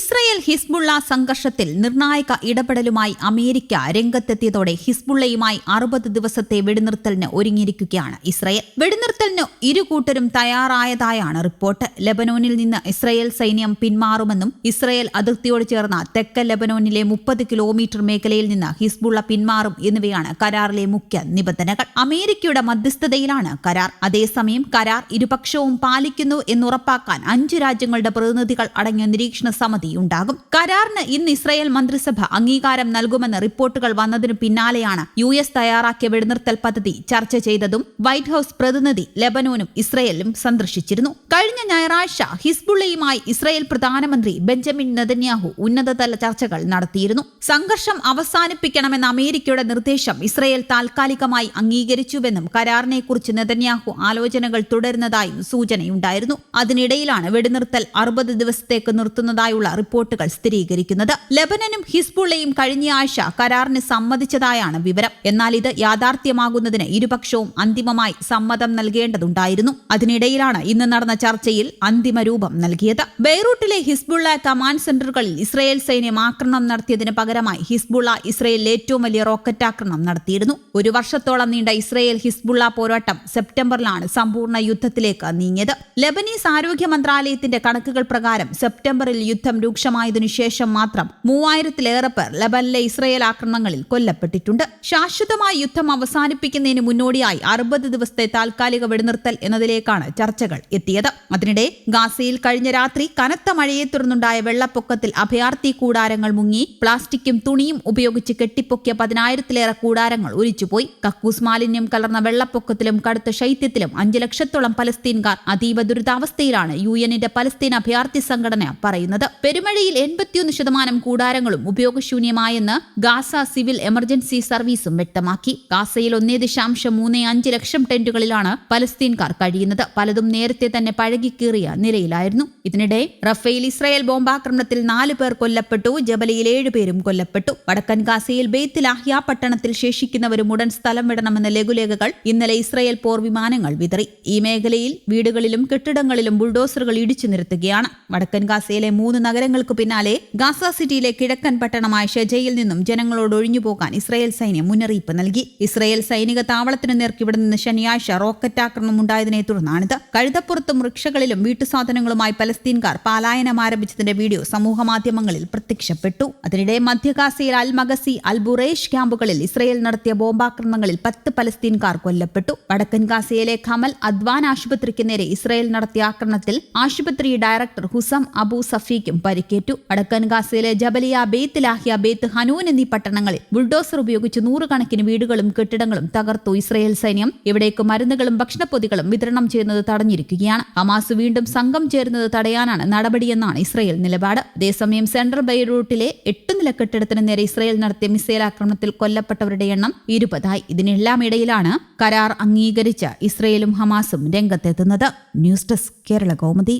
Israel Hezbollah സംഘർഷത്തിൽ നിർണായക ഇടപെടലുമായി America രംഗത്തെത്തിയതോടെ ഹിസ്ബുള്ളയുമായി അറുപത് ദിവസത്തെ വെടിനിർത്തലിന് ഒരുങ്ങിയിരിക്കുകയാണ് ഇസ്രയേൽ. വെടിനിർത്തലിന് ഇരു കൂട്ടരും തയ്യാറായതായാണ് റിപ്പോർട്ട്. ലെബനോനിൽ നിന്ന് ഇസ്രയേൽ സൈന്യം പിന്മാറുമെന്നും ഇസ്രയേൽ അതിർത്തിയോട് ചേർന്ന തെക്കൻ ലെബനോനിലെ മുപ്പത് കിലോമീറ്റർ മേഖലയിൽ നിന്ന് ഹിസ്ബുള്ള പിന്മാറും എന്നിവയാണ് കരാറിലെ മുഖ്യ നിബന്ധനകൾ. അമേരിക്കയുടെ മധ്യസ്ഥതയിലാണ് കരാർ. അതേസമയം കരാർ ഇരുപക്ഷവും പാലിക്കുന്നു എന്നുറപ്പാക്കാൻ അഞ്ച് രാജ്യങ്ങളുടെ പ്രതിനിധികൾ അടങ്ങിയ നിരീക്ഷണ സമിതി ഉണ്ടാകും. കരാറിന് ഇന്ന് ഇസ്രായേൽ മന്ത്രിസഭ അംഗീകാരം നൽകുമെന്ന് റിപ്പോർട്ടുകൾ വന്നതിനു പിന്നാലെയാണ് യു എസ് തയ്യാറാക്കിയ വെടിനിർത്തൽ പദ്ധതി ചർച്ച ചെയ്തതും വൈറ്റ് ഹൌസ് പ്രതിനിധി ലെബനോനും ഇസ്രയേലും സന്ദർശിച്ചിരുന്നു. കഴിഞ്ഞ ഞായറാഴ്ച ഹിസ്ബുള്ളയുമായി ഇസ്രായേൽ പ്രധാനമന്ത്രി ബെഞ്ചമിൻ നെതന്യാഹു ഉന്നതതല ചർച്ചകൾ നടത്തിയിരുന്നു. സംഘർഷം അവസാനിപ്പിക്കണമെന്ന അമേരിക്കയുടെ നിർദ്ദേശം ഇസ്രയേൽ താൽക്കാലികമായി അംഗീകരിച്ചുവെന്നും കരാറിനെക്കുറിച്ച് നെതന്യാഹു ആലോചനകൾ തുടരുന്നതായും സൂചനയുണ്ടായിരുന്നു. അതിനിടയിലാണ് വെടിനിർത്തൽ അറുപത് ദിവസത്തേക്ക് നിർത്തുന്നതായുള്ള റിപ്പോർട്ടുകൾ സ്ഥിരീകരിക്കുന്നത്. ലബനനും ഹിസ്ബുള്ളയും കഴിഞ്ഞയാഴ്ച കരാറിന് സമ്മതിച്ചതായാണ് വിവരം. എന്നാൽ ഇത് യാഥാർത്ഥ്യമാകുന്നതിന് ഇരുപക്ഷവും അന്തിമമായി സമ്മതം നൽകേണ്ടതുണ്ടായിരുന്നു. അതിനിടയിലാണ് ഇന്ന് നടന്ന ചർച്ചയിൽ അന്തിമ രൂപം നൽകിയത്. ബെയ്റൂട്ടിലെ ഹിസ്ബുള്ള കമാൻഡ് സെന്ററുകളിൽ ഇസ്രയേൽ സൈന്യം ആക്രമണം നടത്തിയതിന് പകരമായി ഹിസ്ബുള്ള ഇസ്രയേലിൽ ഏറ്റവും വലിയ റോക്കറ്റ് ആക്രമണം നടത്തിയിരുന്നു. ഒരു വർഷത്തോളം നീണ്ട ഇസ്രയേൽ ഹിസ്ബുള്ള പോരാട്ടം സെപ്റ്റംബറിലാണ് സമ്പൂർണ യുദ്ധത്തിലേക്ക് നീങ്ങിയത്. ലബനീസ് ആരോഗ്യ മന്ത്രാലയത്തിന്റെ കണക്കുകൾ പ്രകാരം സെപ്റ്റംബറിൽ യുദ്ധം രൂക്ഷമായതിനു ശേഷം മാത്രം മൂവായിരത്തിലേറെ പേർ ലബനിലെ ഇസ്രയേൽ ആക്രമണങ്ങളിൽ കൊല്ലപ്പെട്ടിട്ടുണ്ട്. ശാശ്വതമായ യുദ്ധം അവസാനിപ്പിക്കുന്നതിന് മുന്നോടിയായി അറുപത് ദിവസത്തെ താൽക്കാലിക വെടിനിർത്തൽ എന്നതിലേക്കാണ് ചർച്ചകൾ എത്തിയത്. അതിനിടെ ഗാസയിൽ കഴിഞ്ഞ രാത്രി കനത്ത മഴയെ തുടർന്നുണ്ടായ വെള്ളപ്പൊക്കത്തിൽ അഭയാർത്ഥി കൂടാരങ്ങൾ മുങ്ങി പ്ലാസ്റ്റിക്കും തുണിയും ഉപയോഗിച്ച് കെട്ടിപ്പൊക്കിയ പതിനായിരത്തിലേറെ കൂടാരങ്ങൾ ഒലിച്ചുപോയി. കക്കൂസ് മാലിന്യം കലർന്ന വെള്ളപ്പൊക്കത്തിലും കടുത്ത ശൈത്യത്തിലും അഞ്ചു ലക്ഷത്തോളം പലസ്തീൻകാർ അതീവ ദുരിതാവസ്ഥയിലാണ് യു എന്നിന്റെ പലസ്തീൻ അഭയാർത്ഥി സംഘടന പറയുന്നത്. പെരുമഴയിൽ എൺപത്തിയൊന്ന് ശതമാനം കൂടാരങ്ങളും ഉപയോഗശൂന്യമായെന്ന് ഗാസ സിവിൽ എമർജൻസി സർവീസും വ്യക്തമാക്കി. ഗാസയിൽ ഒന്നേ ദശാംശം മൂന്ന് അഞ്ച് ലക്ഷം ടെന്റുകളിലാണ് പലസ്തീൻകാർ കഴിയുന്നത്. പലതും നേരത്തെ തന്നെ പഴകിക്കീറിയ നിലയിലായിരുന്നു. ഇതിനിടെ റഫേൽ ഇസ്രായേൽ ബോംബാക്രമണത്തിൽ നാല് പേർ കൊല്ലപ്പെട്ടു. ജബലയിൽ ഏഴുപേരും കൊല്ലപ്പെട്ടു. വടക്കൻ ഗാസയിൽ ബെയ്ത്തിലാഹ്യ പട്ടണത്തിൽ ശേഷിക്കുന്നവരും ഉടൻ സ്ഥലം വിടണമെന്ന ലഘുലേഖകൾ ഇന്നലെ ഇസ്രായേൽ പോർ വിമാനങ്ങൾ വിതറി. ഈ മേഖലയിൽ വീടുകളിലും കെട്ടിടങ്ങളിലും ബുൾഡോസറുകൾ ഇടിച്ചു നിർത്തുകയാണ് വടക്കൻ ഗാസയിലെ മൂന്ന് നഗരങ്ങൾക്ക് പിന്നാലെ ഗാസ സിറ്റിയിലെ കിഴക്കൻ പട്ടണമായ ഷെജയിൽ നിന്നും ജനങ്ങളോട് ഒഴിഞ്ഞുപോകാൻ ഇസ്രായേൽ സൈന്യം മുന്നറിയിപ്പ് നൽകി. ഇസ്രായേൽ സൈനിക താവളത്തിന് നേർക്ക് ഇവിടെ നിന്ന് ശനിയാഴ്ച റോക്കറ്റ് ആക്രമണം ഉണ്ടായതിനെ തുടർന്നാണിത്. കഴുതപ്പുറത്തും വൃക്ഷകളിലും വീട്ടുസാധനങ്ങളുമായി പലസ്തീൻകാർ പലായനം ആരംഭിച്ചതിന്റെ വീഡിയോ സമൂഹമാധ്യമങ്ങളിൽ പ്രത്യക്ഷപ്പെട്ടു. അതിനിടെ മധ്യഗാസയിൽ അൽ മഗസി അൽ ബുറേഷ് ക്യാമ്പുകളിൽ ഇസ്രായേൽ നടത്തിയ ബോംബാക്രമണങ്ങളിൽ പത്ത് പലസ്തീൻകാർ കൊല്ലപ്പെട്ടു. വടക്കൻ ഗാസയിലെ ഖമൽ അദ്വാൻ ആശുപത്രിക്ക് നേരെ ഇസ്രായേൽ നടത്തിയ ആക്രമണത്തിൽ ആശുപത്രി ഡയറക്ടർ ഹുസം അബു സഫീക്കും പരിക്കേറ്റു. വടക്കൻ ഗാസയിലെ ജബലിയ ബേത്ത് ലാഹിയ ബേത്ത് ഹനൂൻ എന്നീ പട്ടണങ്ങളിൽ ബുൾഡോസർ ഉപയോഗിച്ച് നൂറുകണക്കിന് വീടുകളും കെട്ടിടങ്ങളും തകർത്തു ഇസ്രയേൽ സൈന്യം. ഇവിടേക്ക് മരുന്നുകളും ഭക്ഷണപ്പൊതികളും വിതരണം ചെയ്യുന്നത് തടഞ്ഞിരിക്കുകയാണ്. ഹമാസ് വീണ്ടും സംഘം ചേരുന്നത് തടയാനാണ് നടപടിയെന്നാണ് ഇസ്രയേൽ നിലപാട്. അതേസമയം സെൻട്രൽ ബൈറൂട്ടിലെ എട്ട് നില കെട്ടിടത്തിന് നേരെ ഇസ്രയേൽ നടത്തിയ മിസൈൽ ആക്രമണത്തിൽ കൊല്ലപ്പെട്ടവരുടെ എണ്ണം ഇരുപതായി. ഇതിനെല്ലാം ഇടയിലാണ് കരാർ അംഗീകരിച്ച ഇസ്രയേലും ഹമാസും രംഗത്തെത്തുന്നത്. News desk Kerala Kaumudi.